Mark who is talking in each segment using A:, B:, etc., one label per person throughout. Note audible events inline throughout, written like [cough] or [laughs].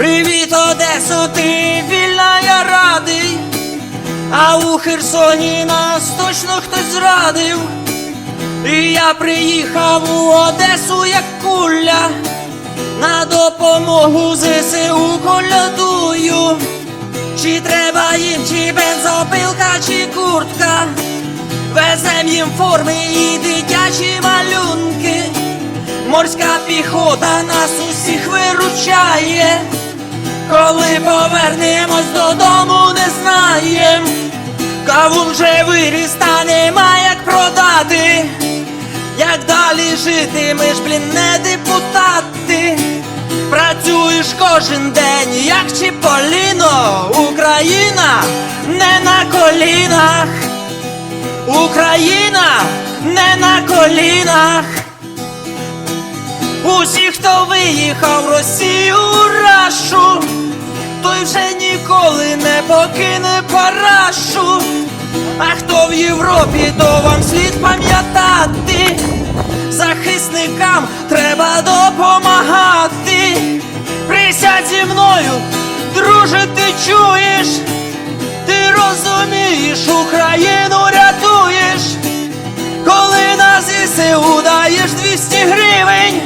A: Привіт, Одесо, ти вільна, я радий. А у Херсоні нас точно хтось зрадив. І я приїхав у Одесу як куля. На допомогу ЗСУ колядую. Чи треба їм, чи бензопилка, чи куртка. Везем їм форми і дитячі малюнки. Морська піхота нас усіх виручає. Коли повернемось додому, не знаєм. Кавун вже виріс, та нема як продати. Як далі жити, ми ж, блін, не депутати. Працюєш кожен день, як Чіполіно. Україна не на колінах. Україна не на колінах. Усі, хто виїхав покине парашу. А хто в Європі, то вам слід пам'ятати. Захисникам треба допомагати. Присядь зі мною, друже, ти чуєш? Ти розумієш, Україну рятуєш, коли на ЗСУ даєш 200 гривень,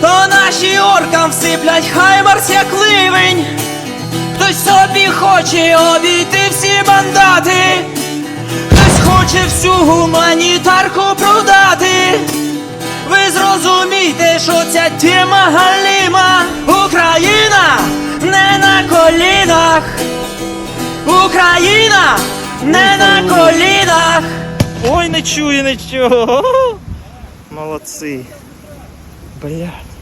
A: то наші оркам всиплять хаймарс як ливень. Хтось собі хоче обійти всі мандати, хтось хоче всю гуманітарку продати. Ви зрозумійте, що ця тема галіма, Україна не на колінах, Україна не на колінах.
B: Ой, не чую нічого. [laughs] Молодці. Блядь.